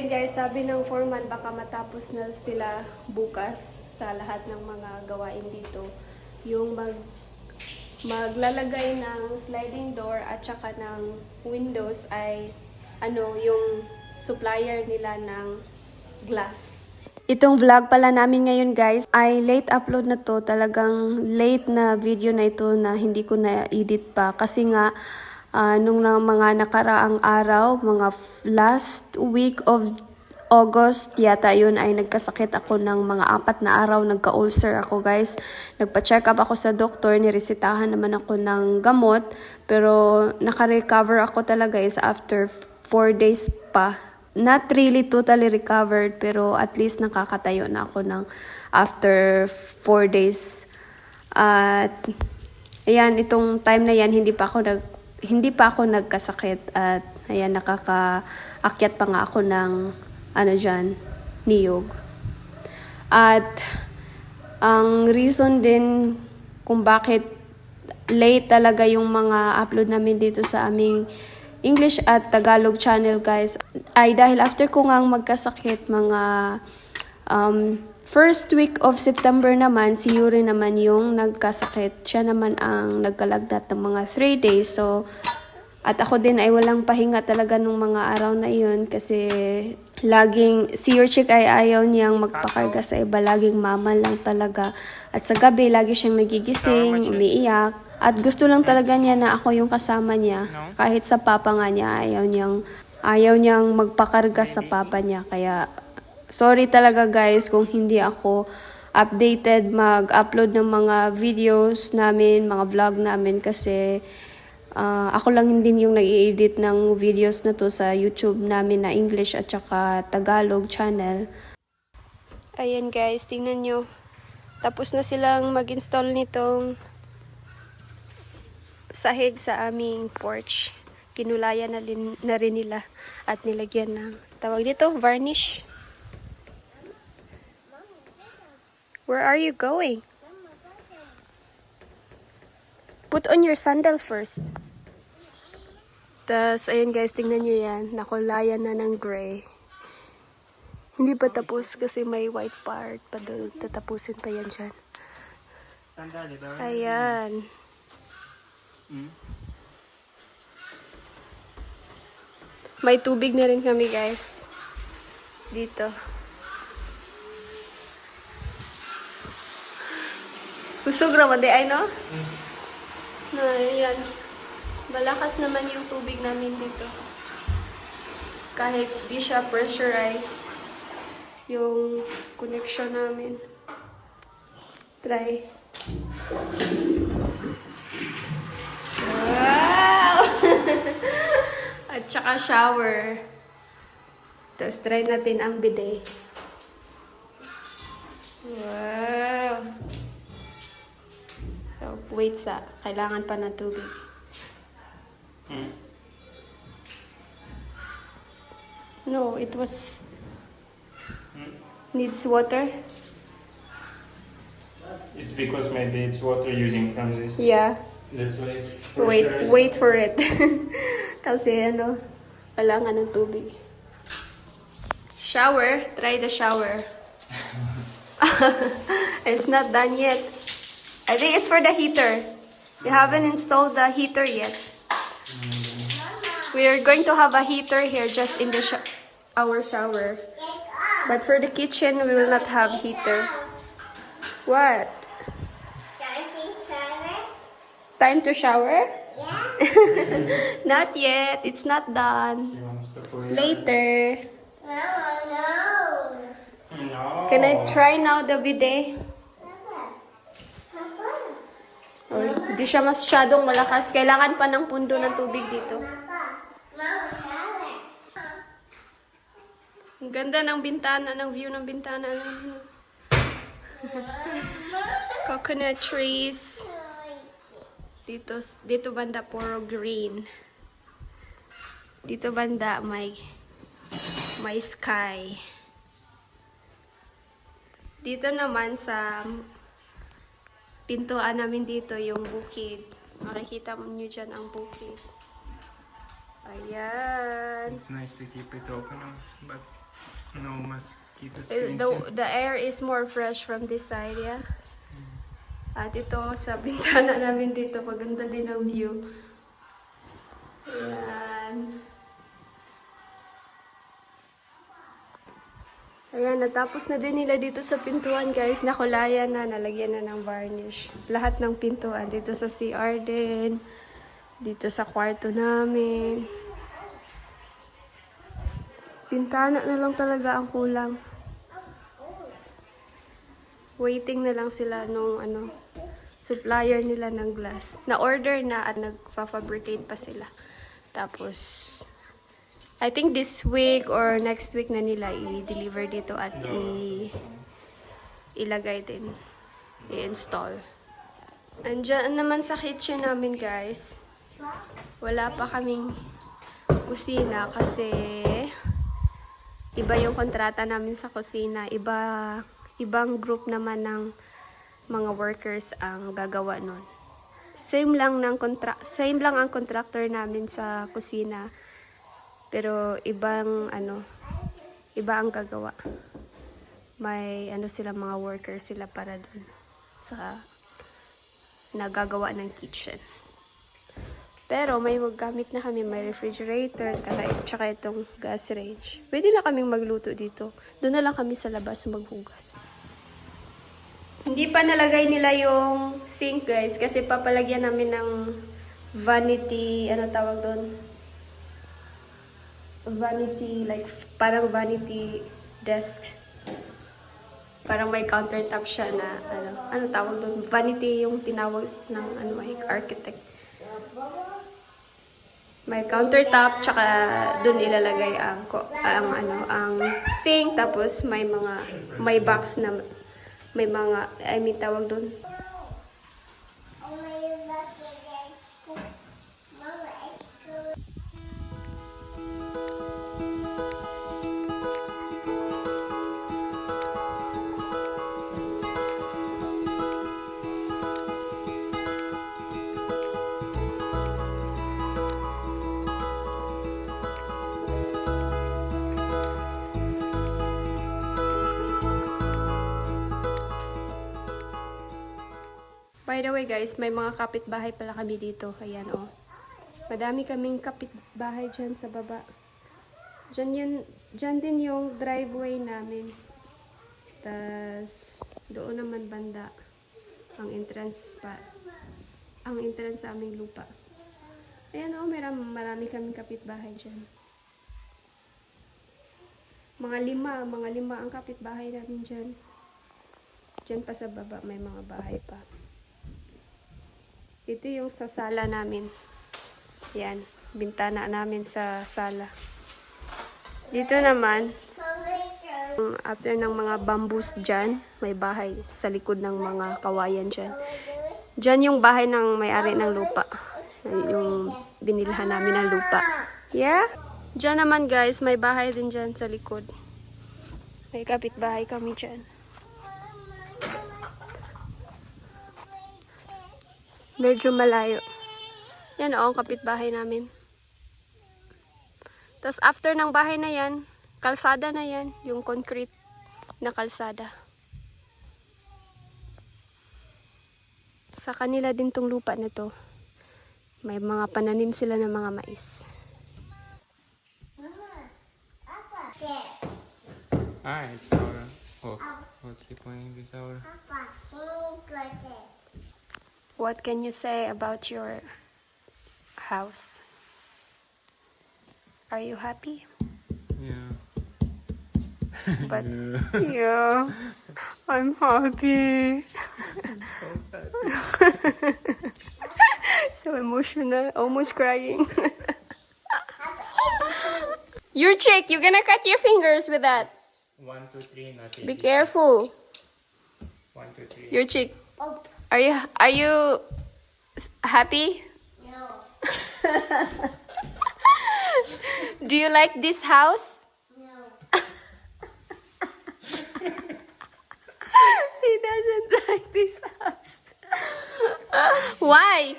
Ayan guys, sabi ng foreman baka matapos na sila bukas sa lahat ng mga gawain dito. Yung mag maglalagay ng sliding door at saka ng windows ay ano yung supplier nila ng glass. Itong vlog pala namin ngayon guys ay late upload na to. Talagang late na video na ito na hindi ko na-edit pa kasi nga ah, nung na mga nakaraang araw, mga last week of August, yata yun ay nagkasakit ako ng mga apat na araw, nagka-ulcer ako guys. Nagpa-check up ako sa doktor, niresitahan naman ako ng gamot, pero naka-recover ako talaga is after 4 days pa. Not really totally recovered, pero at least nakakatayo na ako ng after 4 days. At ayan, itong time na yan, hindi pa ako nag hindi pa ako nagkasakit at ayan nakakaakyat pa nga ako ng ano diyan, niyog. At ang reason din kung bakit late talaga yung mga upload namin dito sa aming English at Tagalog channel guys ay dahil after ko nga magkasakit mga um, first week of September naman si Yuri naman yung nagkasakit. Siya naman ang nagkalagnat ng mga 3 days. So at ako din ay walang pahinga talaga nung mga araw na iyon kasi laging si Yurchik ay ayaw niyang magpakarga sa iba. Laging mama lang talaga. At sa gabi lagi siyang nagigising umiiyak. At gusto lang talaga niya na ako yung kasama niya. Kahit sa papa nga niya ayaw niyang ayaw niyang magpakarga sa papa niya. Kaya sorry talaga guys kung hindi ako updated mag-upload ng mga videos namin, mga vlog namin kasi ah, ako lang hindi yung nag-i-edit ng videos na to sa YouTube namin na English at saka Tagalog channel. Ayan guys, tingnan nyo. Tapos na silang mag-install nitong sahig sa aming porch. Kinulayan na, na rin nila at nilagyan ng tawag dito, varnish. Where are you going? Put on your sandal first. Tapos, ayun guys, tingnan nyo yan. Nakulayan na ng gray. Hindi pa tapos kasi may white part pa doon. Tatapusin pa yan dyan. Ayan. Hmm? May tubig na rin kami guys. Dito. Kusog naman di ay no? Na, ayan. Malakas naman yung tubig namin dito. Kahit di siya pressurized yung connection namin. Try. Wow! At saka shower. Tapos try natin ang bidet. Wow! Wait sa, kailangan pa ng tubig. Hmm. No, it was, Hmm. needs water. It's because maybe it's water using from this. Yeah. That's why it's Wait, pressurized. wait for it. Kasi ano, kailangan ng tubig. Shower, try the shower. it's not done yet. I think it's for the heater. We haven't installed the heater yet. We are going to have a heater here just in the sho- our shower. But for the kitchen, we will not have heater. What? Time to shower? not yet. It's not done. She wants to. Later. No. Can I try now the bidet? Oh, hindi siya masyadong malakas. Kailangan pa ng pundo ng tubig dito. Ang ganda ng bintana, ng view ng bintana. Coconut trees. Dito, dito banda puro green. Dito banda may may sky. Dito naman sa pintuan namin dito yung bukid. Makikita mo nyo dyan ang bukid. Ayan. It's nice to keep it open, but no mosquitoes. Eh, The, the air is more fresh from this side, yeah? At ito, sa bintana namin dito, maganda din ang view. Ayan, natapos na din nila dito sa pintuan, guys. Nakulayan na, nalagyan na ng varnish. Lahat ng pintuan. Dito sa CR din. Dito sa kwarto namin. Pintana na lang talaga ang kulang. Waiting na lang sila nung ano, supplier nila ng glass. Na-order na at nagfa-fabricate pa sila. Tapos, I think this week or next week na nila i-deliver dito at i ilagay din. I-install. Andiyan naman sa kitchen namin, guys. Wala pa kaming kusina kasi iba yung kontrata namin sa kusina. Iba, ibang group naman ng mga workers ang gagawa nun. Same lang ng kontra same lang ang contractor namin sa kusina. Pero ibang ano, iba ang gagawa. May ano sila mga workers sila para dun sa nagagawa ng kitchen. Pero may gamit na kami, may refrigerator, tsaka itong gas range. Pwede na kaming magluto dito. Doon na lang kami sa labas maghugas. Hindi pa nalagay nila yung sink guys kasi papalagyan namin ng vanity, ano tawag doon? Vanity, like parang vanity desk. Parang may countertop siya na ano, ano tawag doon? Vanity yung tinawag ng ano, like architect. May countertop tsaka doon ilalagay ang ang ano ang sink tapos may mga may box na may mga I mean tawag doon By the way guys, may mga kapitbahay pala kami dito. Ayan oh. Madami kaming kapitbahay dyan sa baba. Dyan, yun, dyan din yung driveway namin. Tas doon naman banda ang entrance pa. Ang entrance sa aming lupa. Ayan oh, marami, marami kaming kapitbahay dyan. Mga lima, mga lima ang kapitbahay namin dyan. Dyan pa sa baba may mga bahay pa. Ito yung sa sala namin. Yan, bintana namin sa sala. Dito naman, um, after ng mga bamboos dyan, may bahay sa likod ng mga kawayan dyan. Dyan yung bahay ng may-ari ng lupa. Yung binilhan namin ng lupa. Yeah? Dyan naman guys, may bahay din dyan sa likod. May kapitbahay kami dyan. Medyo malayo. Yan o, ang kapitbahay namin. Tapos after ng bahay na yan, kalsada na yan, yung concrete na kalsada. Sa kanila din tong lupa na to. May mga pananim sila ng mga mais. Ah, it's Aura. Oh, what's he playing this Aura? What can you say about your house? Are you happy? Yeah. But yeah, I'm happy. so emotional, almost crying. Your chick, you're gonna cut your fingers with that. One, two, three, not Be careful. One, two, three. Your chick. Oh. Are you are you happy? No. Do you like this house? No. He doesn't like this house. Why?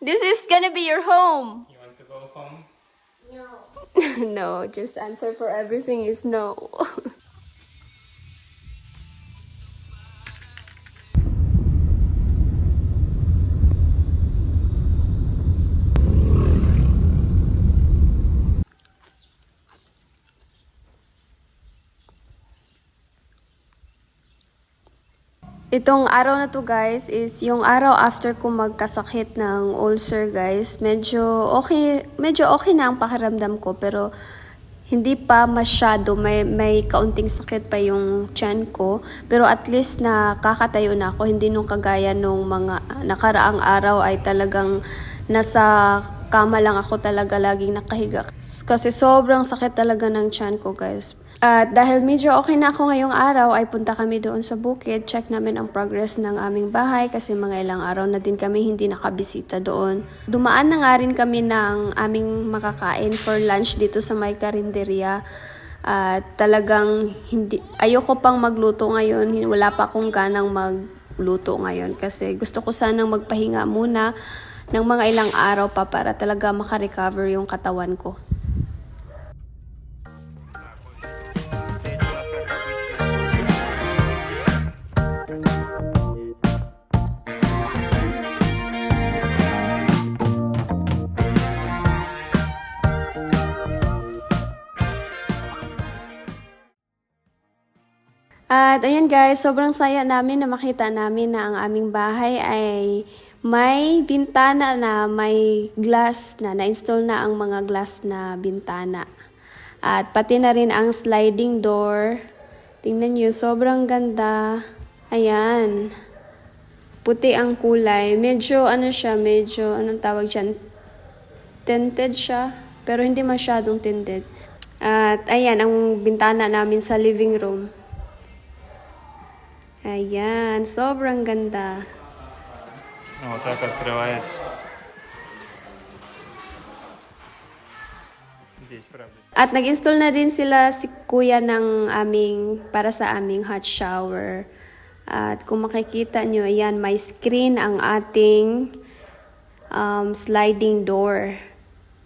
This is gonna be your home. You want to go home? No. no, just answer for everything is no. Itong araw na to guys is yung araw after ko magkasakit ng ulcer guys. Medyo okay, medyo okay na ang pakiramdam ko pero hindi pa masyado. May may kaunting sakit pa yung tiyan ko pero at least nakakatayo na ako. Hindi nung kagaya nung mga nakaraang araw ay talagang nasa kama lang ako talaga laging nakahiga. Kasi sobrang sakit talaga ng tiyan ko guys at dahil medyo okay na ako ngayong araw, ay punta kami doon sa bukid. Check namin ang progress ng aming bahay kasi mga ilang araw na din kami hindi nakabisita doon. Dumaan na nga rin kami ng aming makakain for lunch dito sa may karinderya. At talagang hindi, ayoko pang magluto ngayon. Wala pa akong ganang magluto ngayon kasi gusto ko sanang magpahinga muna ng mga ilang araw pa para talaga makarecover yung katawan ko. At ayun guys, sobrang saya namin na makita namin na ang aming bahay ay may bintana na, may glass na, na-install na ang mga glass na bintana. At pati na rin ang sliding door. Tingnan nyo, sobrang ganda. Ayan. Puti ang kulay. Medyo ano siya, medyo anong tawag dyan? Tinted siya, pero hindi masyadong tinted. At ayan, ang bintana namin sa living room. Ayan, sobrang ganda. Вот так открывается. Здесь, правда. At nag-install na din sila si kuya ng aming, para sa aming hot shower. At kung makikita nyo, ayan, may screen ang ating um, sliding door.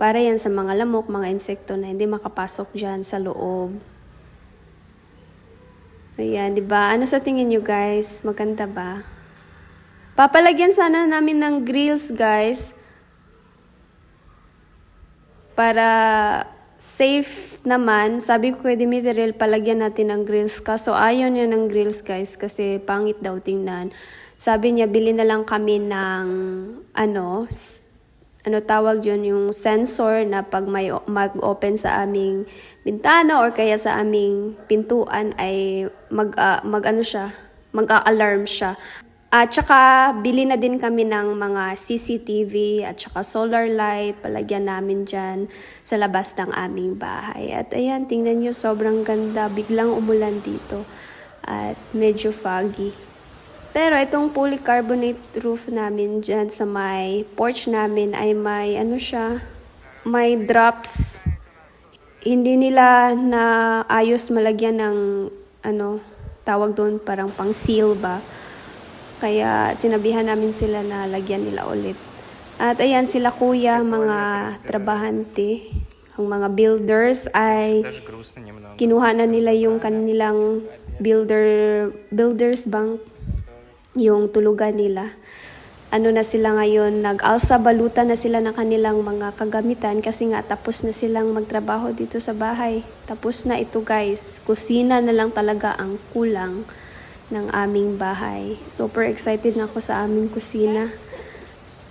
Para yan sa mga lamok, mga insekto na hindi makapasok dyan sa loob. Ayan, di ba? Ano sa tingin nyo guys? Maganda ba? Papalagyan sana namin ng grills guys. Para safe naman, sabi ko kay Dimitril, palagyan natin ng grills. Kaso ayaw niya ng grills guys kasi pangit daw tingnan. Sabi niya, bili na lang kami ng ano, ano tawag yun, yung sensor na pag may mag-open sa aming bintana or kaya sa aming pintuan ay mag, ah, mag ano siya, mag-alarm siya. At saka, bili na din kami ng mga CCTV at saka solar light, palagyan namin dyan sa labas ng aming bahay. At ayan, tingnan nyo, sobrang ganda. Biglang umulan dito. At medyo foggy. Pero itong polycarbonate roof namin dyan sa may porch namin ay may ano siya, may drops. Hindi nila na ayos malagyan ng ano, tawag doon parang pang seal ba. Kaya sinabihan namin sila na lagyan nila ulit. At ayan sila kuya, mga trabahante, ang mga builders ay kinuha na nila yung kanilang builder builders bank yung tulugan nila. Ano na sila ngayon nag-alsa balutan na sila ng kanilang mga kagamitan kasi nga tapos na silang magtrabaho dito sa bahay. Tapos na ito guys. Kusina na lang talaga ang kulang ng aming bahay. Super excited na ako sa aming kusina.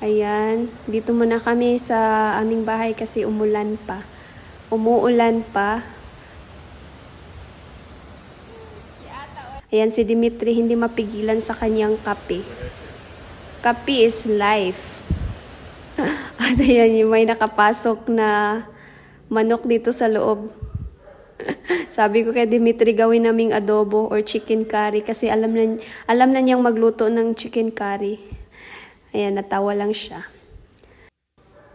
Ayan dito muna kami sa aming bahay kasi umulan pa. Umuulan pa Ayan si Dimitri hindi mapigilan sa kanyang kape. Kape is life. At ayan yung may nakapasok na manok dito sa loob. Sabi ko kay Dimitri gawin naming adobo or chicken curry kasi alam na, alam na niyang magluto ng chicken curry. Ayan, natawa lang siya.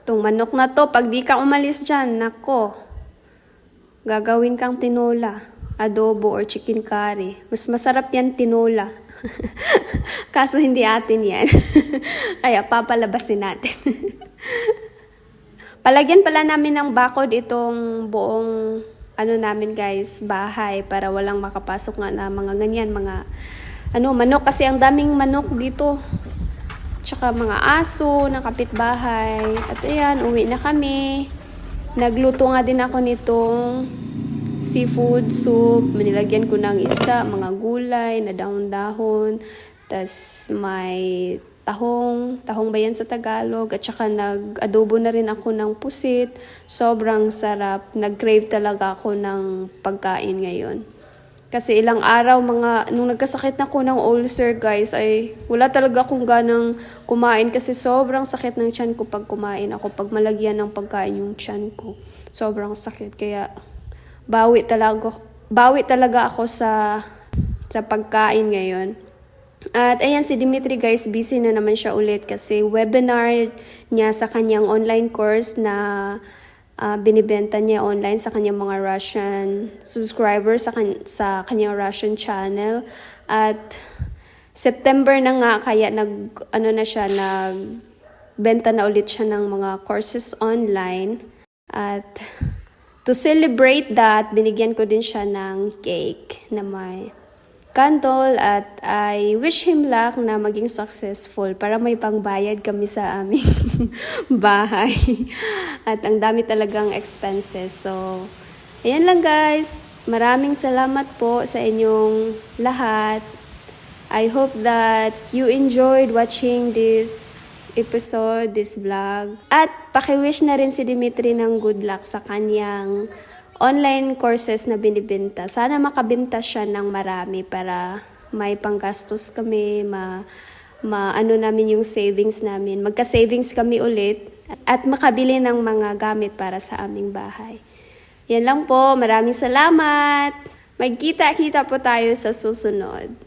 Itong manok na to, pag di ka umalis dyan, nako, gagawin kang tinola, adobo or chicken curry. Mas masarap yan tinola. Kaso hindi atin yan. Kaya papalabasin natin. Palagyan pala namin ng bakod itong buong ano namin guys, bahay para walang makapasok nga na mga ganyan, mga ano, manok kasi ang daming manok dito. Tsaka mga aso ng kapitbahay. At ayan, uwi na kami. Nagluto nga din ako nitong seafood soup. Manilagyan ko ng isda, mga gulay na dahon-dahon. Tapos may tahong, tahong ba yan sa Tagalog? At saka nag-adobo na rin ako ng pusit. Sobrang sarap. Nag-crave talaga ako ng pagkain ngayon. Kasi ilang araw, mga, nung nagkasakit na ko ng ulcer, guys, ay wala talaga akong ganang kumain kasi sobrang sakit ng tiyan ko pag kumain ako. Pag malagyan ng pagkain yung tiyan ko. Sobrang sakit. Kaya, bawi talaga, bawi talaga ako sa, sa pagkain ngayon. At ayan si Dimitri guys, busy na naman siya ulit kasi webinar niya sa kanyang online course na ah, binibenta niya online sa kanyang mga Russian subscribers sa, kan- sa kanyang Russian channel. At September na nga kaya nag ano na siya nag benta na ulit siya ng mga courses online at to celebrate that binigyan ko din siya ng cake na may candle at I wish him luck na maging successful para may pangbayad kami sa aming bahay. At ang dami talagang expenses. So, ayan lang guys. Maraming salamat po sa inyong lahat. I hope that you enjoyed watching this episode, this vlog. At pakiwish na rin si Dimitri ng good luck sa kanyang online courses na binibenta. Sana makabenta siya ng marami para may panggastos kami, ma, ma ano namin yung savings namin. Magka-savings kami ulit at makabili ng mga gamit para sa aming bahay. Yan lang po. Maraming salamat. Magkita-kita po tayo sa susunod.